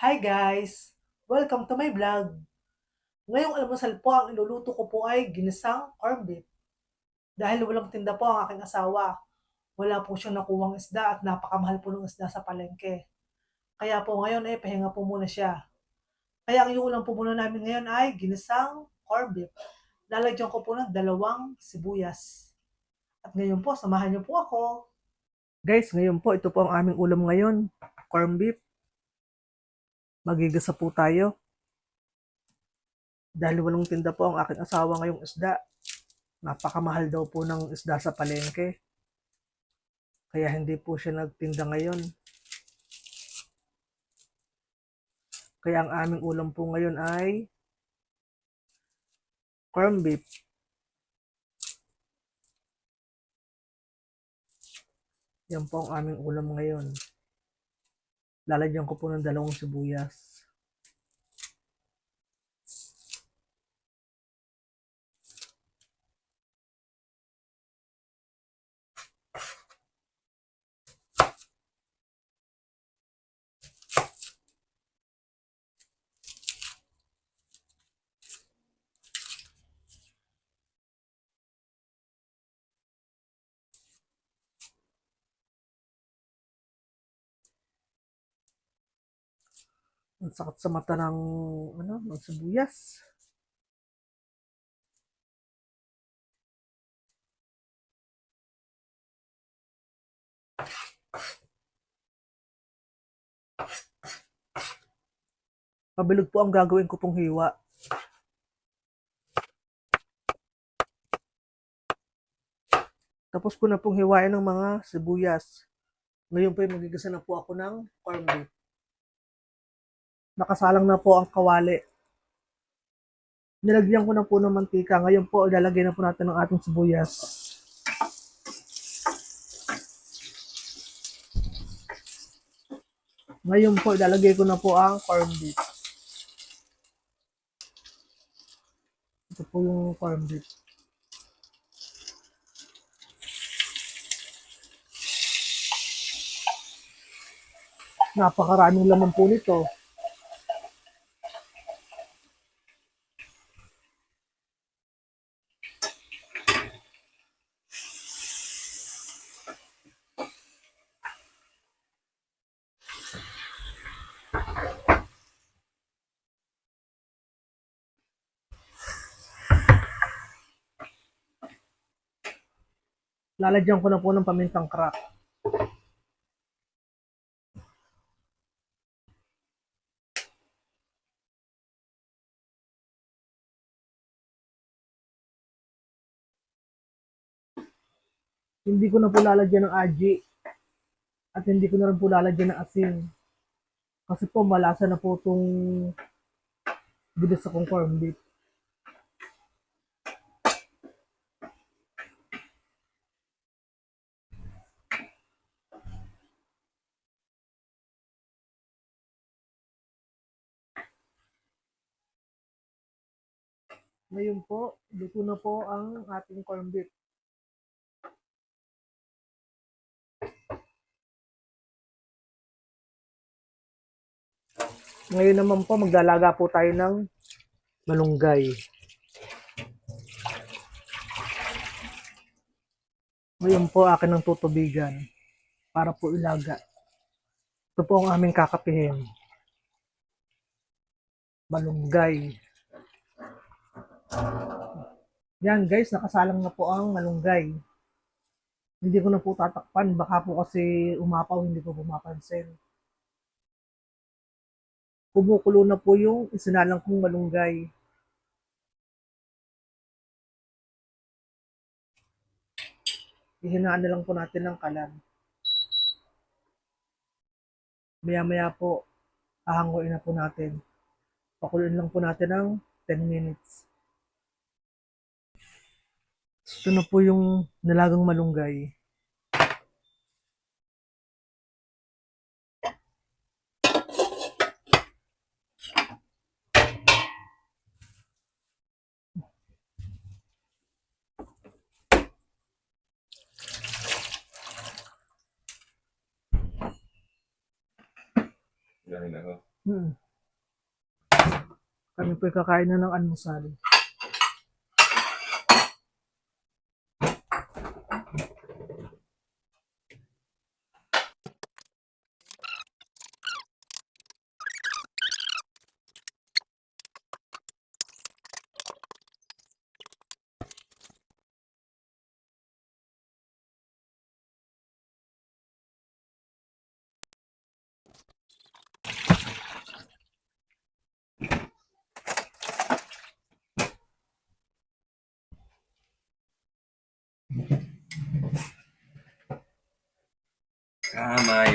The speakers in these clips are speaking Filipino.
Hi guys! Welcome to my vlog. Ngayong almusal po, ang iluluto ko po ay ginisang corned beef. Dahil walang tinda po ang aking asawa, wala po siyang nakuwang isda at napakamahal po ng isda sa palengke. Kaya po ngayon eh, pahinga po muna siya. Kaya ang iulam po muna namin ngayon ay ginisang corned beef. Lalagyan ko po ng dalawang sibuyas. At ngayon po, samahan niyo po ako. Guys, ngayon po, ito po ang aming ulam ngayon. Corned beef magigisa po tayo. Dahil walang tinda po ang aking asawa ngayong isda. Napakamahal daw po ng isda sa palengke. Kaya hindi po siya nagtinda ngayon. Kaya ang aming ulam po ngayon ay corned beef. Yan po ang aming ulam ngayon. Lalagyan ko po ng dalawang sibuyas. Ang sakit sa mata ng, ano, ng sibuyas. Pabilog po ang gagawin ko pong hiwa. Tapos ko na pong hiwain ng mga sibuyas. Ngayon po ay magigisa na po ako ng corned beef. Nakasalang na po ang kawali. Nilagyan ko na po ng mantika. Ngayon po, ilalagay na po natin ang ating sibuyas. Ngayon po, ilalagay ko na po ang corned beef. Ito po yung corned beef. Napakaraming laman po nito. Lalagyan ko na po ng pamintang crack. Hindi ko na po lalagyan ng aji. At hindi ko na rin po lalagyan ng asin. Kasi po malasa na po itong bilis sa kong corned beef. Ngayon po, luto na po ang ating corned beef. Ngayon naman po, maglalaga po tayo ng malunggay. Ngayon po, akin ng tutubigan para po ilaga. Ito po ang aming kakapihin. Malunggay. Yan guys, nakasalang na po ang malunggay. Hindi ko na po tatakpan, baka po kasi umapaw, hindi ko pumapansin kumukulo na po yung isinalang kong malunggay. Ihinaan na lang po natin ng kalan. Maya-maya po, ahanguin na po natin. Pakuluin lang po natin ng 10 minutes. Ito na po yung nilagang malunggay. Ako. Hmm. Kami po'y kakain na ng almusal.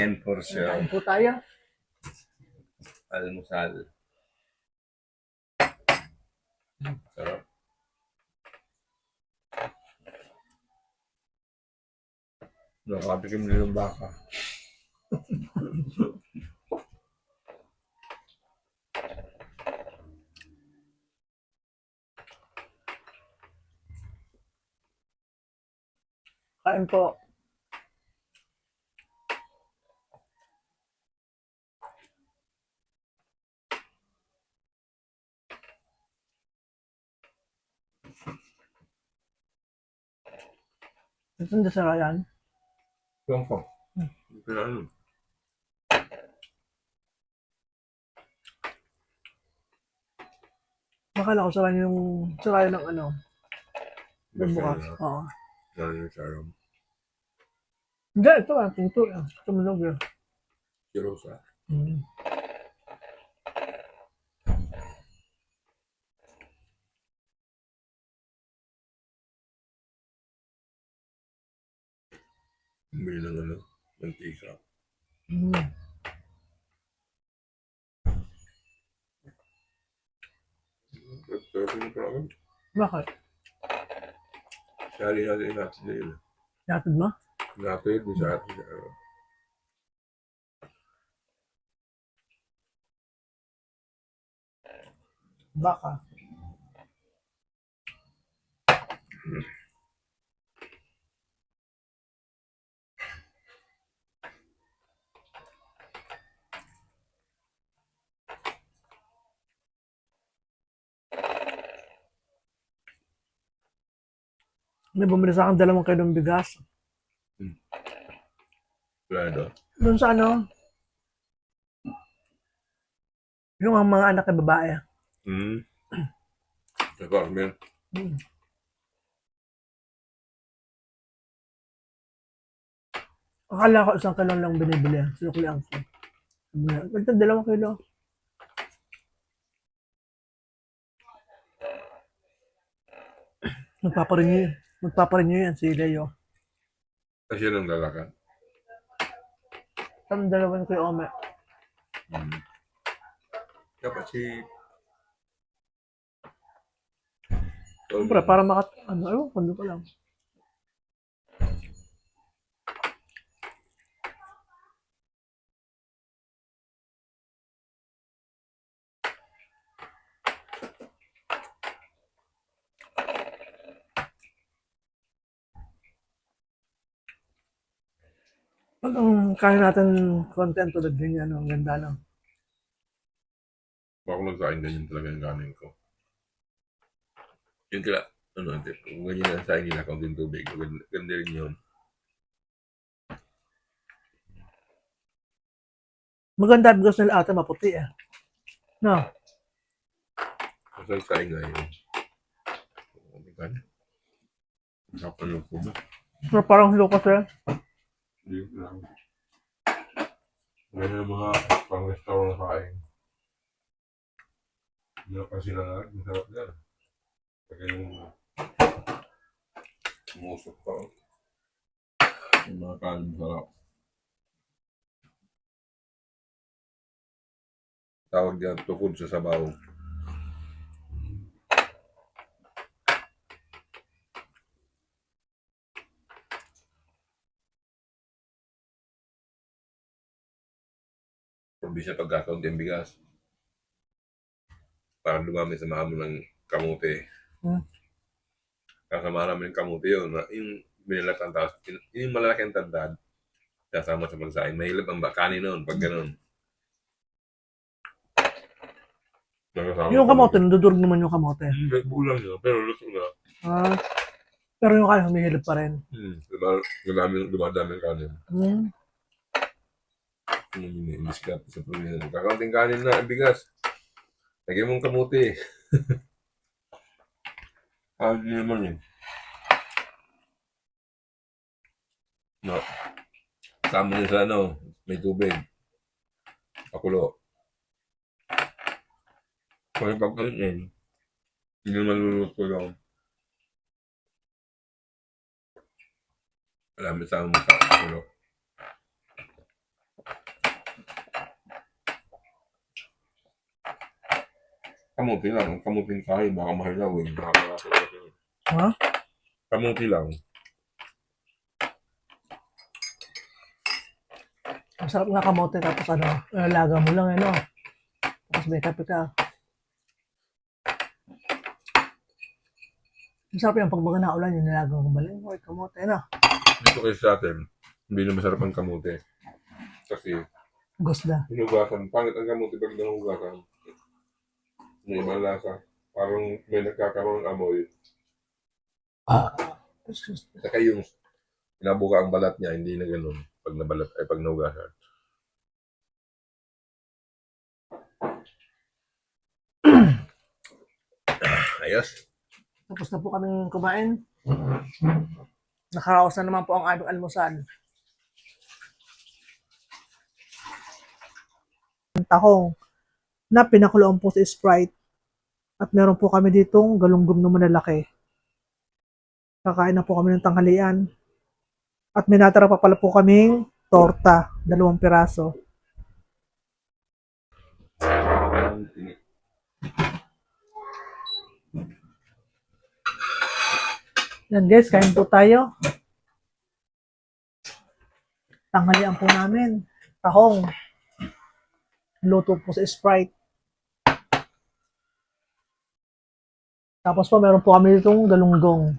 Yan for Kain sure. po tayo. Almusal. Sarap. Nakatikim na yung baka. Kain po. Ang dasara yan. Yung ko. Pero ano? Makala ko sara yung sara ng ano. Yung bukas. Oo. Lalo yung sarap. Hindi, ito ah. Ito ah. Tumunog yun. Si Rosa. Mm. Bumili ng ano, mantika. Mm. Sarap yung parang. Bakit? Sali natin natin na yun. Yatid mo? Natin, di sa atin. ano. Baka. May bumili sa akin dalawang kilong bigas. Wala doon. Doon sa ano? Yung ang mga anak na babae. Hmm. Sa Carmen. Hmm. Akala ko isang kilo lang binibili. Sinuklian ko. Sabi niya, dalawang kilo. Magpaparinyo. Magpaparinyo yan si Leo. Kasi nang lalakan. Saan dalawang kay Ome? Hmm. Dapat si... Siyempre, para makat... Ano, ayun, kundo ko lang. Pag ang kaya natin content tulad din yan, ang ganda lang. Ako nagsaing ganyan talaga yung kanin ko. Yung kila, ano, kung ganyan ang saing nila, kung yung tubig, ganda, ganda rin yun. Maganda because nila ata maputi eh. No, Kasi ang saing nga yun. Ano ka na? Kapan lang po ba? parang Lucas eh. Hindi lang. Ganyan ang mga pang-restaurant na kain. Hindi na kasi lang, masarap yan. Pag yung umusok pa. Yung mga kanin masarap. Tawag diyan, tukod sa sabaw. Probinsya pagkakaunti ang bigas. Para dumami sa mga ng kamuti. Hmm. Kasi marami ng kamuti yun. Na, yung binilatan tapos, yun yung malaki ang tandad. Kasama sa pagsaing. Mahilap ang bakani noon pag ganun. Nakasama Yung kamote, nadudurog naman yung kamote. Hindi, bulang yun. Pero luto na. Ah, pero yung kanin, humihilip pa rin. Hmm. Dumadami, dumadami ang kanin. Hmm. Yung ini-discount sa pamilya. Kakaunting kanin na, ang bigas. Lagyan mong kamuti. ah, hindi naman yun. No. Kasama niya sa ano, may tubig. Pakulo. Yung pagkalit yun, hindi naman luluto lang. Alam mo sa mo sa pakulo. Kamuti lang. Kamuting kahoy. Baka mahilaw eh. Baka. Ha? Kamuti lang. Ang sarap nga kamote, tapos ano, lalaga mo lang, ano. Tapos may kape ka. Ang sarap yung pagbaga na ulan, yung nalaga mo baling, oy, kamote, ano. Dito kayo sa atin, hindi na masarap ang kamuti. Kasi, Gusda. hinugasan. Pangit ang kamuti pag nahugasan. May ibang lasa. Parang may nagkakaroon ng amoy. Saka yung pinabuka ang balat niya, hindi na ganun. Pag nabalat, ay pag nahugasan. Ayos. Tapos na po kaming kumain. Nakaraos na naman po ang aming almusal. Ang tahong na pinakuloan po sa Sprite. At meron po kami ditong galunggong na malalaki. Kakain na po kami ng tanghalian. At may natira pa pala po kaming torta, dalawang piraso. Yan guys, kain po tayo. Tanghalian po namin. Tahong. Luto po sa Sprite. Tapos po, meron po kami ditong galunggong.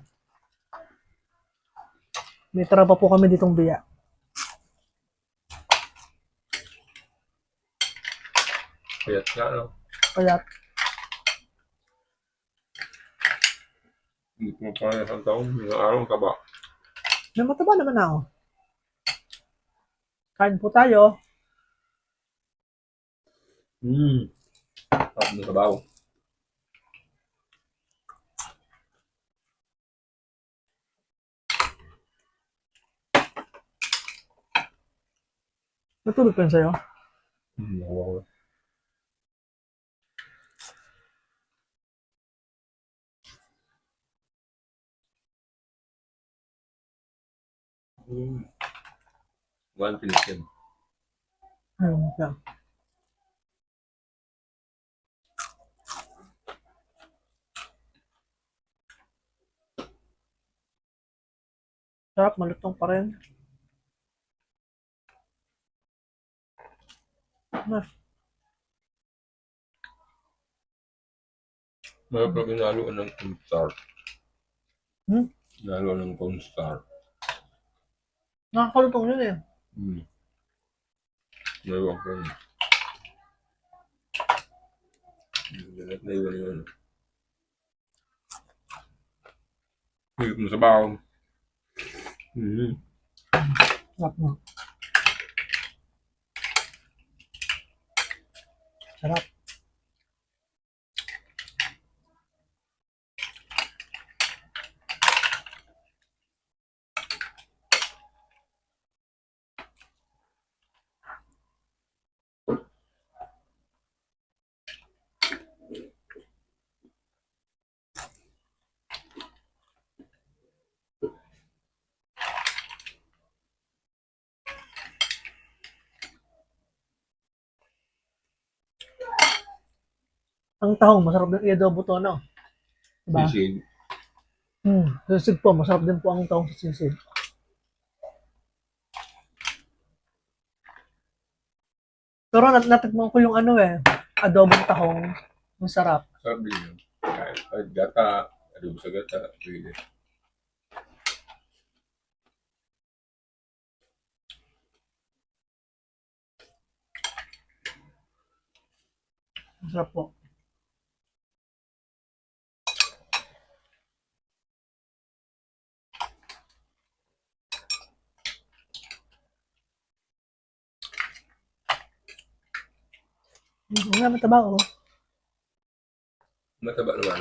May tara pa po kami ditong biya. Kaya nga, ano? Kaya, Hindi ko pa isang taon. Isang araw ka ba? may mataba naman ako. Kain po tayo. Hmm. Sarap na sabaw. Natulog pa yun sa'yo. Hmm. Wow. Hmm. One Philippine. Ayun, yan. Sarap, malutong pa rin. Ah, Mayroon pa ginaluan ng cornstar. Hmm? Ginaluan ng cornstar. Nakakalutong yun eh. Hmm. Mayroon pa yun. Ganit na iwan yun. Higit mo sa baw. Hmm. Sarap mo. Sarap. Ang tahong, masarap din i-adobo to, no? Diba? Sisig. Hmm, sisig po, masarap din po ang tahong sa sisig. Pero nat natikman ko yung ano eh, adobong tahong. Masarap. Sarap din yun. Kahit kahit gata, adobo sa gata, pwede. Masarap po. Hindi nga mataba oh. Mataba naman.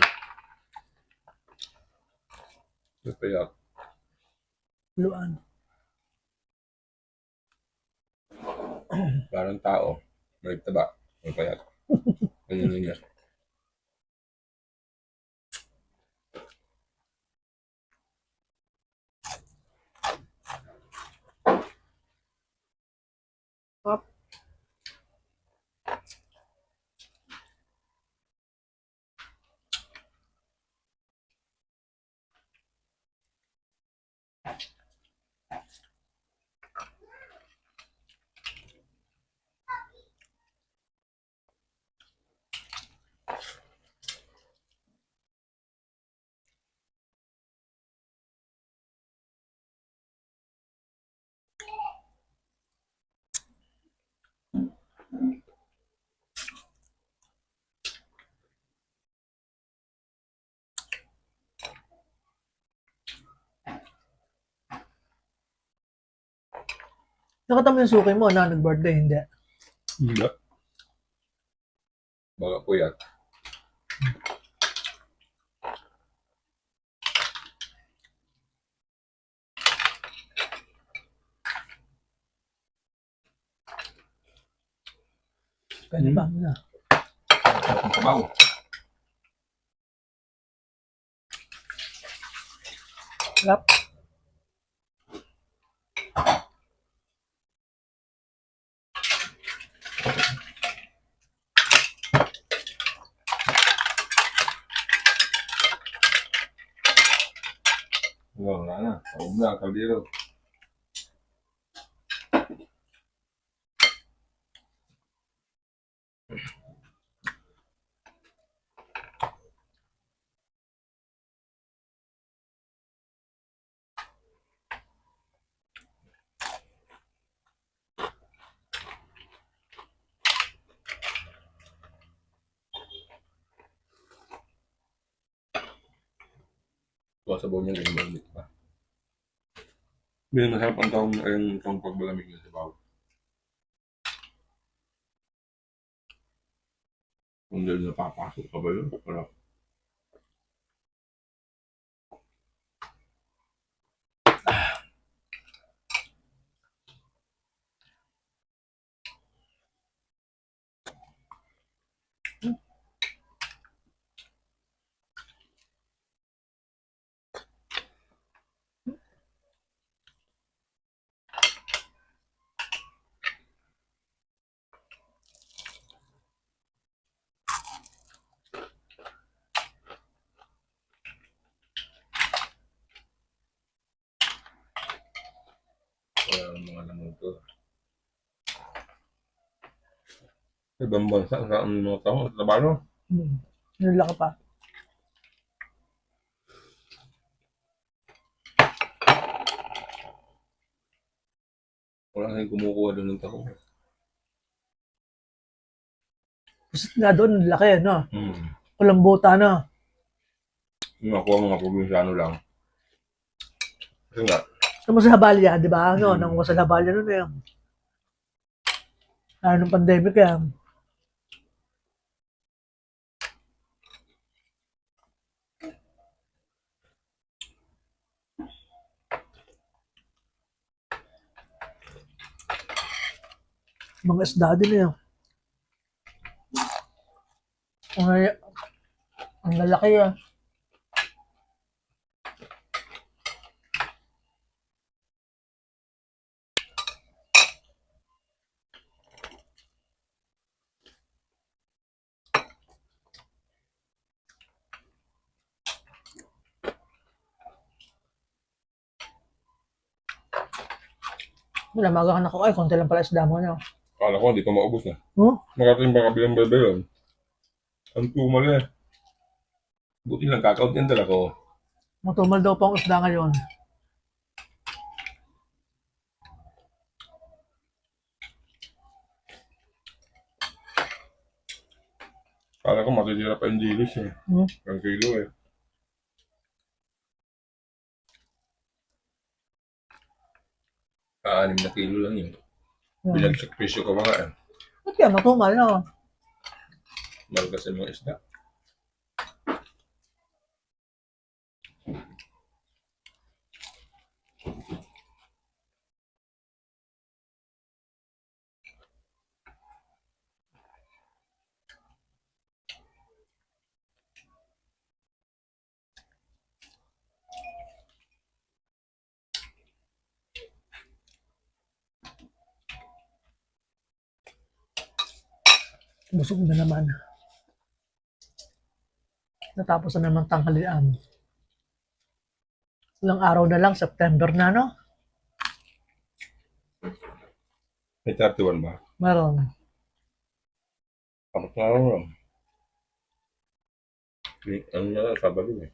Nagpayak. Luan. Parang tao. May taba. May payat. Ganyan lang yan. Nakita mo yung suki mo na nag-birthday, hindi. Hindi. Baka puyat. Pwede ba? Wala na. Sabaw na. Kaldero. Tuwa sabaw niya ganyan mainit pa. Hindi masarap ang taong ay itong pagbalamig ng sabaw. Kung dahil napapasok ka ba yun? Sarap. Wala ang ibang bansa, saan mga tao? Sa Tabano? Hmm. Yung laki pa. Wala nang kumukuha doon ng tao. Pusit nga doon, laki, no? Hmm. Walang buta, no? Yung nakuha mga probinsyano lang. Kasi nga, Ano sa Habalya, di ba? No, Hmm. nanguha sa Habalya noon eh. Ano nung pandemic eh. Mga isda din eh. Ang, ang lalaki ah. Wala, maga ka na ko. Ay, konti lang pala isda mo, no? akala ko hindi pa maubos na. Huh? Makating ba kabilang bebe yun? Ang tumal eh. Buti lang kakaunti ang dala ko. Matumal daw pang isda ngayon. Akala ko matitira pa yung dilis eh. Hmm? Ang kilo eh. Kaanim na kilo lang yun. Bilagsak presyo ko mga. Ba't yan? Matumal na. Mahal kasi mga isda. Busog na naman. Natapos na naman tanghalian. Ilang araw na lang, September na, no? May 31 ba? Meron. Na araw lang. Ano na, Sabado eh.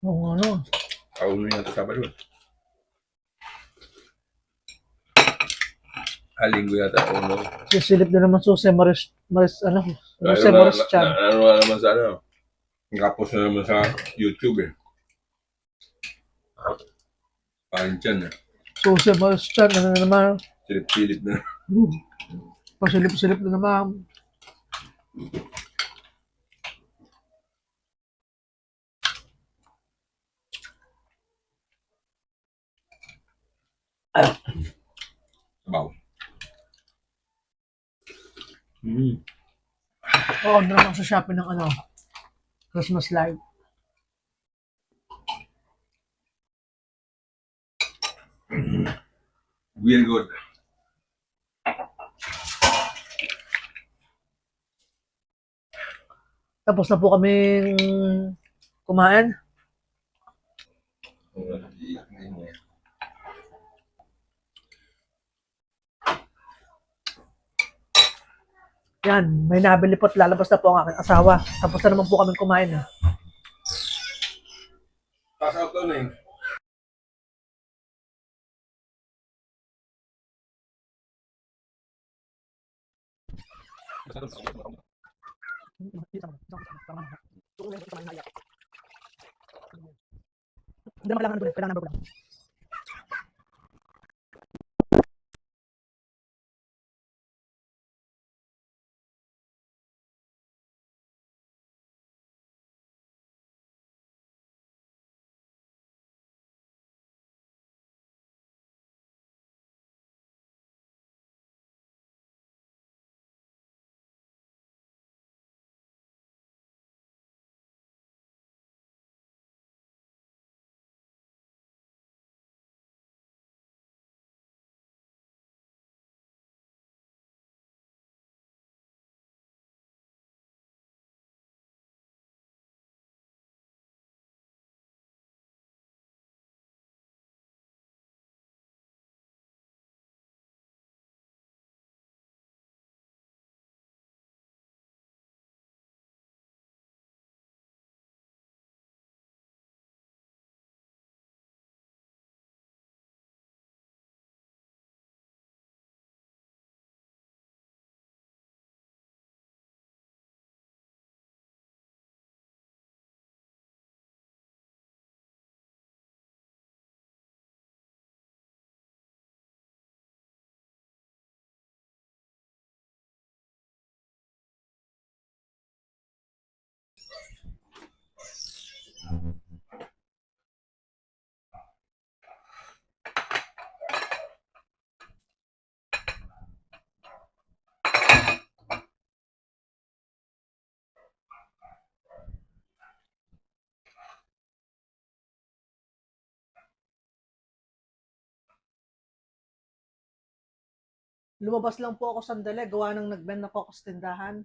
Kung ano, Kauno yata Sabado eh. Ah, linggo yata, uno. sisilip na naman Jose Maris, Maris, ano, Jose Maris Chan. Ano na naman sa ano? Nakapos na naman sa YouTube eh. Parang dyan eh. Jose Maris Chan, ano na naman, Silip-silip na. pasilip-silip na naman. Sabaw. Mm. Oo, na naman sa Shopee ng ano, Christmas live. Real good. Tapos na po kaming kumain. Yan, may nabili po at lalabas na po ang aking asawa. Tapos na naman po kaming kumain. Eh. Pass out na eh. Hindi naman kailangan number, kailangan number ko lang. Lumabas lang po ako sandali, gawa ng nag-bend na po ako sa tindahan.